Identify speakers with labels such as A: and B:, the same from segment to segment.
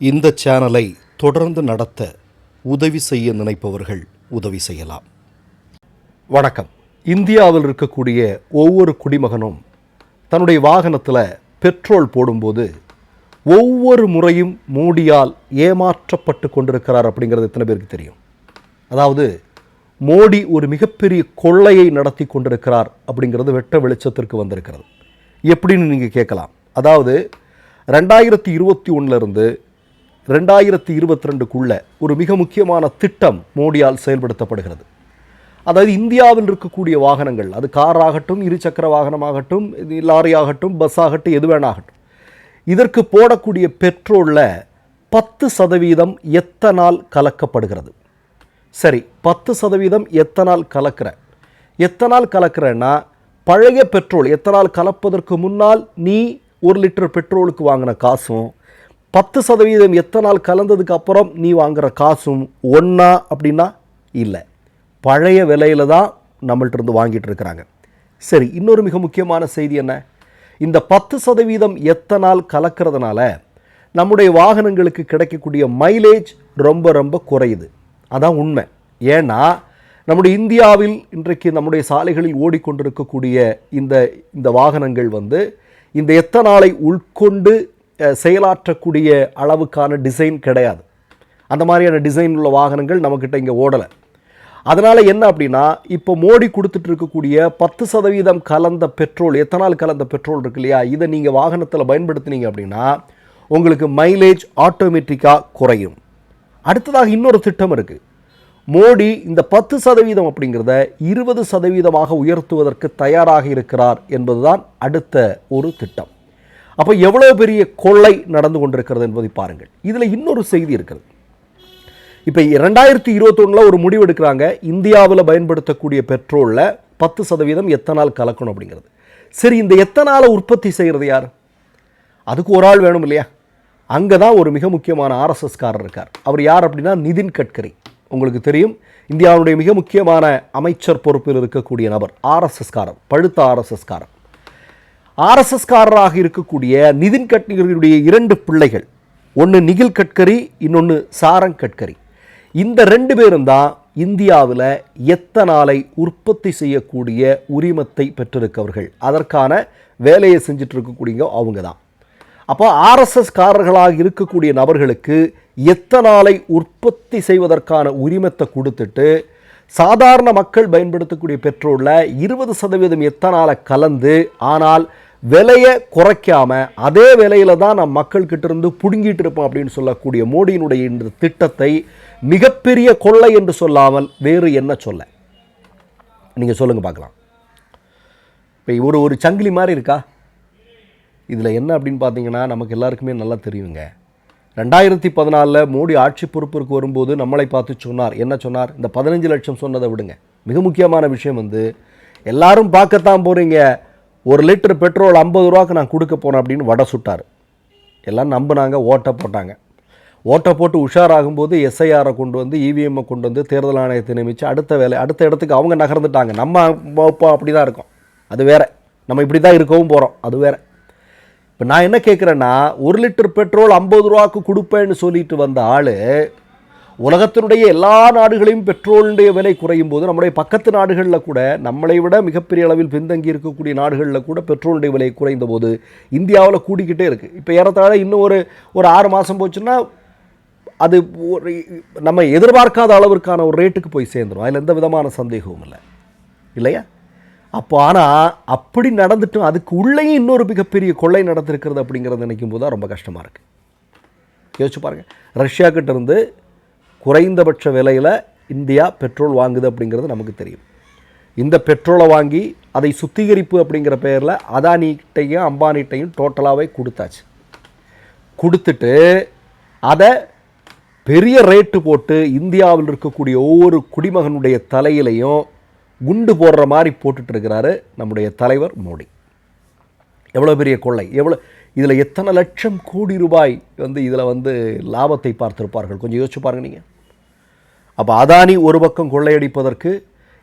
A: இந்த சேனலை தொடர்ந்து நடத்த உதவி செய்ய நினைப்பவர்கள் உதவி செய்யலாம். வணக்கம். இந்தியாவில் இருக்கக்கூடிய ஒவ்வொரு குடிமகனும் தன்னுடைய வாகனத்தில் பெட்ரோல் போடும்போது ஒவ்வொரு முறையும் மோடியால் ஏமாற்றப்பட்டு கொண்டிருக்கிறார் அப்படிங்கிறது எத்தனை பேருக்கு தெரியும்? அதாவது மோடி ஒரு மிகப்பெரிய கொள்ளையை நடத்தி கொண்டிருக்கிறார் அப்படிங்கிறது வெட்ட வெளிச்சத்திற்கு வந்திருக்கிறது. எப்படின்னு நீங்கள் கேட்கலாம். அதாவது ரெண்டாயிரத்தி இருபத்தி ஒன்றிலிருந்து ரெண்டாயிரத்தி இருபத்தி ரெண்டுக்குள்ள ஒரு மிக முக்கியமான திட்டம் மோடியால் செயல்படுத்தப்படுகிறது. அதாவது இந்தியாவில் இருக்கக்கூடிய வாகனங்கள் அது கார் ஆகட்டும் இருசக்கர வாகனமாகட்டும் இது லாரி ஆகட்டும் பஸ் ஆகட்டும் எது வேணாகட்டும். இதற்கு போடக்கூடிய பெட்ரோலில் பத்து சதவீதம் எத்தனால் கலக்கப்படுகிறது. சரி பத்து சதவீதம் எத்தனால் கலக்கிற? எத்தனால் கலக்கிறேன்னா பழைய பெட்ரோல் எத்தனால் கலப்பதற்கு முன்னால் நீ ஒரு லிட்டர் பெட்ரோலுக்கு வாங்கின காசும் பத்து சதவீதம் எத்தனால் கலந்ததுக்கு அப்புறம் நீ வாங்குற காசும் ஒன்றா அப்படின்னா இல்லை. பழைய விலையில தான் நம்மள்ட்ட இருந்து வாங்கிட்டு இருக்கிறாங்க. சரி இன்னொரு மிக முக்கியமான செய்தி என்ன? இந்த பத்து சதவீதம் எத்தனால் கலக்கிறதுனால நம்முடைய வாகனங்களுக்கு கிடைக்கக்கூடிய மைலேஜ் ரொம்ப ரொம்ப குறையுது. அதான் உண்மை. ஏன்னா நம்முடைய இந்தியாவில் இன்றைக்கு நம்முடைய சாலைகளில் ஓடிக்கொண்டிருக்கக்கூடிய இந்த இந்த வாகனங்கள் வந்து இந்த எத்தனாலை உட்கொண்டு செயலாற்றக்கூடிய அளவுக்கான டிசைன் கிடையாது. அந்த மாதிரியான டிசைன் உள்ள வாகனங்கள் நம்மக்கிட்ட இங்கே ஓடலை. அதனால் என்ன அப்படின்னா இப்போ மோடி கொடுத்துட்டு இருக்கக்கூடிய பத்து சதவீதம் கலந்த பெட்ரோல் எத்தனால் கலந்த பெட்ரோல் இருக்கு இல்லையா? இதை நீங்கள் வாகனத்தில் பயன்படுத்துனீங்க அப்படின்னா உங்களுக்கு மைலேஜ் ஆட்டோமேட்டிக்காக குறையும். அடுத்ததாக இன்னொரு திட்டம் இருக்குது மோடி இந்த பத்து சதவீதம் அப்படிங்கிறத இருபது சதவீதமாக உயர்த்துவதற்கு தயாராக இருக்கிறார் என்பதுதான் அடுத்த ஒரு திட்டம். அப்போ எவ்வளோ பெரிய கொள்ளை நடந்து கொண்டிருக்கிறது என்பதை பாருங்கள். இதில் இன்னொரு செய்தி இருக்கிறது. இப்போ ரெண்டாயிரத்தி இருபத்தொன்னில் ஒரு முடிவு எடுக்கிறாங்க. இந்தியாவில் பயன்படுத்தக்கூடிய பெட்ரோலில் பத்து சதவீதம் எத்தனால் கலக்கணும் அப்படிங்கிறது. சரி இந்த எத்தனாலை உற்பத்தி செய்கிறது யார்? அதுக்கு ஒரு ஆள் வேணும் இல்லையா? அங்கே தான் ஒரு மிக முக்கியமான ஆர்எஸ்எஸ்காரர் இருக்கார். அவர் யார் அப்படின்னா? நிதின் கட்கரி. உங்களுக்கு தெரியும். இந்தியாவுடைய மிக முக்கியமான அமைச்சர் பொறுப்பில் இருக்கக்கூடிய நபர் ஆர்எஸ்எஸ்காரர் பழுத்த ஆர்எஸ்எஸ்காரர் ஆர்எஸ்எஸ்காரராக இருக்கக்கூடிய நிதின் கட்கரியுடைய இரண்டு பிள்ளைகள். ஒன்று நிகில் கட்கரி இன்னொன்று சாரங் கட்கரி. இந்த ரெண்டு பேரும் தான் இந்தியாவில் எத்தனாலை உற்பத்தி செய்யக்கூடிய உரிமத்தை பெற்றிருக்கவர்கள். அதற்கான வேலையை செஞ்சுட்டு இருக்கக்கூடிய அவங்க தான். அப்போ ஆர்எஸ்எஸ் காரர்களாக இருக்கக்கூடிய நபர்களுக்கு எத்தனாலை உற்பத்தி செய்வதற்கான உரிமத்தை கொடுத்துட்டு சாதாரண மக்கள் பயன்படுத்தக்கூடிய பெட்ரோலில் இருபது சதவீதம் எத்தனாலை கலந்து ஆனால் விலையை குறைக்காம அதே விலையில தான் நம் மக்கள்கிட்ட இருந்து புடுங்கிட்டு இருப்போம் அப்படின்னு சொல்லக்கூடிய மோடியினுடைய இந்த திட்டத்தை மிகப்பெரிய கொள்ளை என்று சொல்லாமல் வேறு என்ன சொல்ல? நீங்கள் சொல்லுங்கள் பார்க்கலாம். இப்போ ஒரு ஒரு சங்கிலி மாதிரி இருக்கா? இதில் என்ன அப்படின்னு பார்த்தீங்கன்னா நமக்கு எல்லாருக்குமே நல்லா தெரியுங்க. ரெண்டாயிரத்தி பதினாலில் மோடி ஆட்சி பொறுப்பிற்கு வரும்போது நம்மளை பார்த்து சொன்னார். என்ன சொன்னார்? இந்த பதினஞ்சு லட்சம் சொன்னதை விடுங்க. மிக முக்கியமான விஷயம் வந்து எல்லாரும் பார்க்கத்தான் போகிறீங்க ஒரு லிட்டர் பெட்ரோல் ஐம்பது ரூபாக்கு நான் கொடுக்க போகிறேன் அப்படின்னு வடை சுட்டார். எல்லாம் நம்பினாங்க ஓட்டை போட்டாங்க. ஓட்டை போட்டு உஷாராகும்போது எஸ்ஐஆரை கொண்டு வந்து இவிஎம்மை கொண்டு வந்து தேர்தல் ஆணையத்தை நியமித்து அடுத்த வேலை அடுத்த இடத்துக்கு அவங்க நகர்ந்துட்டாங்க. நம்ம இப்போ அப்படி தான் இருக்கோம். அது வேறு. நம்ம இப்படி தான் இருக்கவும் போகிறோம் அது வேற. இப்போ நான் என்ன கேட்குறேன்னா ஒரு லிட்டர் பெட்ரோல் ஐம்பது ரூபாக்கு கொடுப்பேன்னு சொல்லிட்டு வந்த ஆள் உலகத்தினுடைய எல்லா நாடுகளையும் பெட்ரோலுடைய விலை குறையும் போது நம்முடைய பக்கத்து நாடுகளில் கூட நம்மளை விட மிகப்பெரிய அளவில் பின்தங்கி இருக்கக்கூடிய நாடுகளில் கூட பெட்ரோலுடைய விலை குறைந்த போது இந்தியாவில் கூடிக்கிட்டே இருக்குது இப்போ ஏறத்தாழ இன்னும் ஒரு ஒரு ஆறு மாதம் போச்சுன்னா அது ஒரு நம்ம எதிர்பார்க்காத அளவிற்கான ஒரு ரேட்டுக்கு போய் சேர்ந்துடும் அதில் எந்த விதமான சந்தேகமும் இல்லை. இல்லையா? அப்போ ஆனால் அப்படி நடந்துட்டும் அதுக்கு உள்ளேயும் இன்னொரு மிகப்பெரிய கொள்ளை நடந்திருக்கிறது அப்படிங்கிறத நினைக்கும் போது தான் ரொம்ப கஷ்டமாக இருக்குது யோசிச்சு பாருங்கள் ரஷ்யா கிட்டேருந்து குறைந்தபட்ச விலையில் இந்தியா பெட்ரோல் வாங்குது அப்படிங்கிறது நமக்கு தெரியும். இந்த பெட்ரோலை வாங்கி அதை சுத்திகரிப்பு அப்படிங்கிற பெயரில் அதானிகிட்டையும் அம்பானிகிட்டையும் டோட்டலாகவே கொடுத்தாச்சு. கொடுத்துட்டு அதை பெரிய ரேட்டு போட்டு இந்தியாவில் இருக்கக்கூடிய ஒவ்வொரு குடிமகனுடைய தலையிலையும் குண்டு போடுற மாதிரி போட்டுட்ருக்கிறாரு நம்முடைய தலைவர் மோடி. எவ்வளோ பெரிய கொள்ளை எவ்வளோ இதில் எத்தனை லட்சம் கோடி ரூபாய் வந்து இதில் வந்து லாபத்தை பார்த்திருப்பார்கள்? கொஞ்சம் யோசிச்சு பாருங்க நீங்கள் அப்போ அதானி ஒரு பக்கம் கொள்ளையடிப்பதற்கு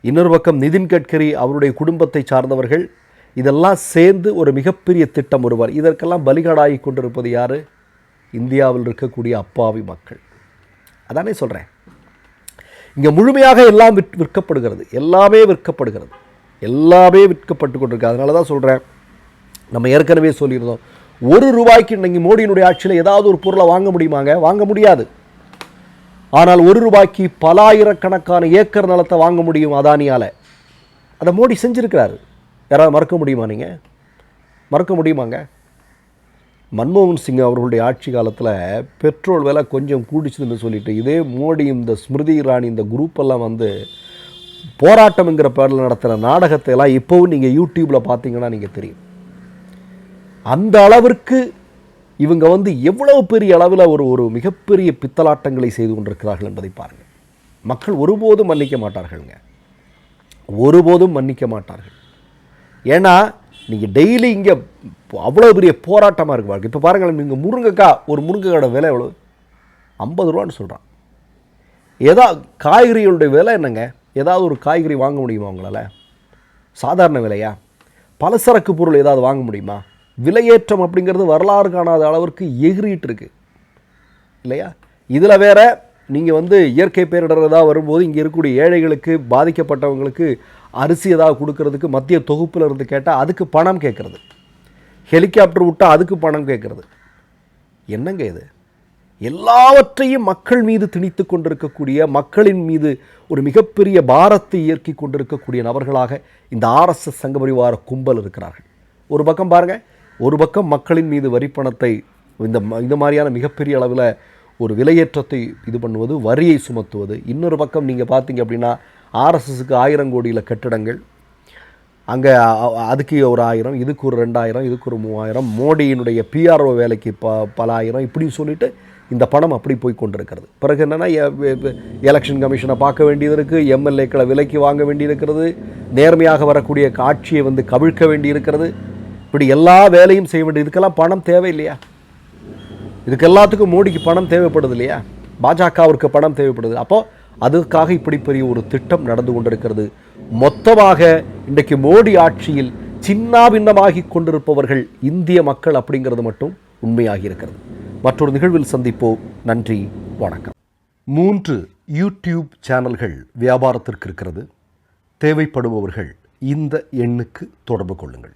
A: இன்னொரு பக்கம் நிதின் கட்கரி அவருடைய குடும்பத்தை சார்ந்தவர்கள் இதெல்லாம் சேர்ந்து ஒரு மிகப்பெரிய திட்டம் வருவார் இதற்கெல்லாம் பலிகடாகி கொண்டிருப்பது யார்? இந்தியாவில் இருக்கக்கூடிய அப்பாவி மக்கள். அதானே சொல்கிறேன் இங்கே முழுமையாக எல்லாம் விற் விற்கப்படுகிறது. எல்லாமே விற்கப்படுகிறது. எல்லாமே விற்கப்பட்டு கொண்டிருக்கு. அதனால தான் சொல்கிறேன் நம்ம ஏற்கனவே சொல்லியிருந்தோம். ஒரு ரூபாய்க்கு இன்றைக்கு மோடியினுடைய ஆட்சியில் ஏதாவது ஒரு பொருளை வாங்க முடியுமாங்க? வாங்க முடியாது. ஆனால் ஒரு ரூபாய்க்கு பலாயிரக்கணக்கான ஏக்கர் நிலத்தை வாங்க முடியும் அதானியால். அதை மோடி செஞ்சுருக்கிறாரு. யாராவது மறக்க முடியுமா நீங்கள் மறக்க முடியுமாங்க? மன்மோகன் சிங் அவர்களுடைய ஆட்சி காலத்தில் பெட்ரோல் விலை கொஞ்சம் கூடிச்சுதுன்னு சொல்லிட்டு இதே மோடி இந்த ஸ்மிருதி இராணி இந்த குரூப்பெல்லாம் வந்து போராட்டம்ங்கிற பேரில் நடத்துகிற நாடகத்தை எல்லாம் இப்போவும் நீங்கள் யூடியூப்பில் பார்த்தீங்கன்னா நீங்கள் தெரியும். அந்த அளவிற்கு இவங்க வந்து எவ்வளவு பெரிய அளவில் ஒரு ஒரு மிகப்பெரிய பித்தலாட்டங்களை செய்து கொண்டிருக்கிறார்கள் என்பதை பாருங்கள். மக்கள் ஒருபோதும் மன்னிக்க மாட்டார்கள்ங்க. ஒருபோதும் மன்னிக்க மாட்டார்கள். ஏன்னா நீங்கள் டெய்லி இங்கே அவ்வளோ பெரிய போராட்டமாக இருக்கு பாருங்கள் இப்போ பாருங்கள் நீங்கள் முருங்கைக்காய் ஒரு முருங்கைக்காயோட விலை எவ்வளோ ஐம்பது ரூபான்னு சொல்கிறான் ஏதா காய்கறிகளுடைய விலை என்னங்க? ஏதாவது ஒரு காய்கறி வாங்க முடியுமா உங்களால்? சாதாரண விலையா? பலசரக்கு பொருள் ஏதாவது வாங்க முடியுமா? விலையேற்றம் அப்படிங்கிறது வரலாறு காணாத அளவிற்கு எகிரிட்டு இருக்கு இல்லையா? இதில் வேற நீங்கள் வந்து இயற்கை பேரிடர் வரும்போது இங்கே இருக்கக்கூடிய ஏழைகளுக்கு பாதிக்கப்பட்டவங்களுக்கு அரிசி ஏதாவது கொடுக்கறதுக்கு மத்திய தொகுப்பில் இருந்து கேட்டால் அதுக்கு பணம் கேட்குறது. ஹெலிகாப்டர் விட்டால் அதுக்கு பணம் கேட்குறது. என்னங்க இது? எல்லாவற்றையும் மக்கள் மீது திணித்து கொண்டிருக்கக்கூடிய மக்களின் மீது ஒரு மிகப்பெரிய பாரத்தை இயக்கி கொண்டிருக்கக்கூடிய நபர்களாக இந்த ஆர்எஸ்எஸ் சங்கபரிவார கும்பல் இருக்கிறார்கள். ஒரு பக்கம் பாருங்க ஒரு பக்கம் மக்களின் மீது வரிப்பணத்தை இந்த ம- இந்த மாதிரியான மிகப்பெரிய அளவில் ஒரு விலையேற்றத்தை இது பண்ணுவது வரியை சுமத்துவது. இன்னொரு பக்கம் நீங்கள் பார்த்தீங்க அப்படின்னா ஆர்எஸ்எஸுக்கு ஆயிரம் கோடியில் கட்டிடங்கள். அங்கே அதுக்கு ஒரு ஆயிரம் இதுக்கு ஒரு ரெண்டாயிரம் இதுக்கு ஒரு மூவாயிரம். மோடியினுடைய பிஆர்ஓ வேலைக்கு ப பல ஆயிரம். இப்படி சொல்லிட்டு இந்த பணம் அப்படி போய் கொண்டிருக்கிறது. பிறகு என்னென்னா எலெக்ஷன் கமிஷனை பார்க்க வேண்டியது இருக்குது எம்எல்ஏக்களை விலைக்கு வாங்க வேண்டியிருக்கிறது. நேர்மையாக வரக்கூடிய காட்சியை வந்து கவிழ்க்க வேண்டியிருக்கிறது. இப்படி எல்லா வேலையும் செய்ய வேண்டியது. இதுக்கெல்லாம் பணம் தேவையில்லையா? இதுக்கு எல்லாத்துக்கும் மோடிக்கு பணம் தேவைப்படுது இல்லையா? பாஜகவிற்கு பணம் தேவைப்படுது. அப்போ அதுக்காக இப்படி பெரிய ஒரு திட்டம் நடந்து கொண்டிருக்கிறது. மொத்தமாக இன்றைக்கு மோடி ஆட்சியில் சின்னாபின்னமாகி கொண்டிருப்பவர்கள் இந்திய மக்கள் அப்படிங்கிறது மட்டும் உண்மையாகி இருக்கிறது. மற்றொரு நிகழ்வில் சந்திப்போம். நன்றி வணக்கம். மூன்று யூடியூப் சேனல்கள் வியாபாரத்திற்கு இருக்கிறது. தேவைப்படுபவர்கள் இந்த எண்ணுக்கு தொடர்பு கொள்ளுங்கள்.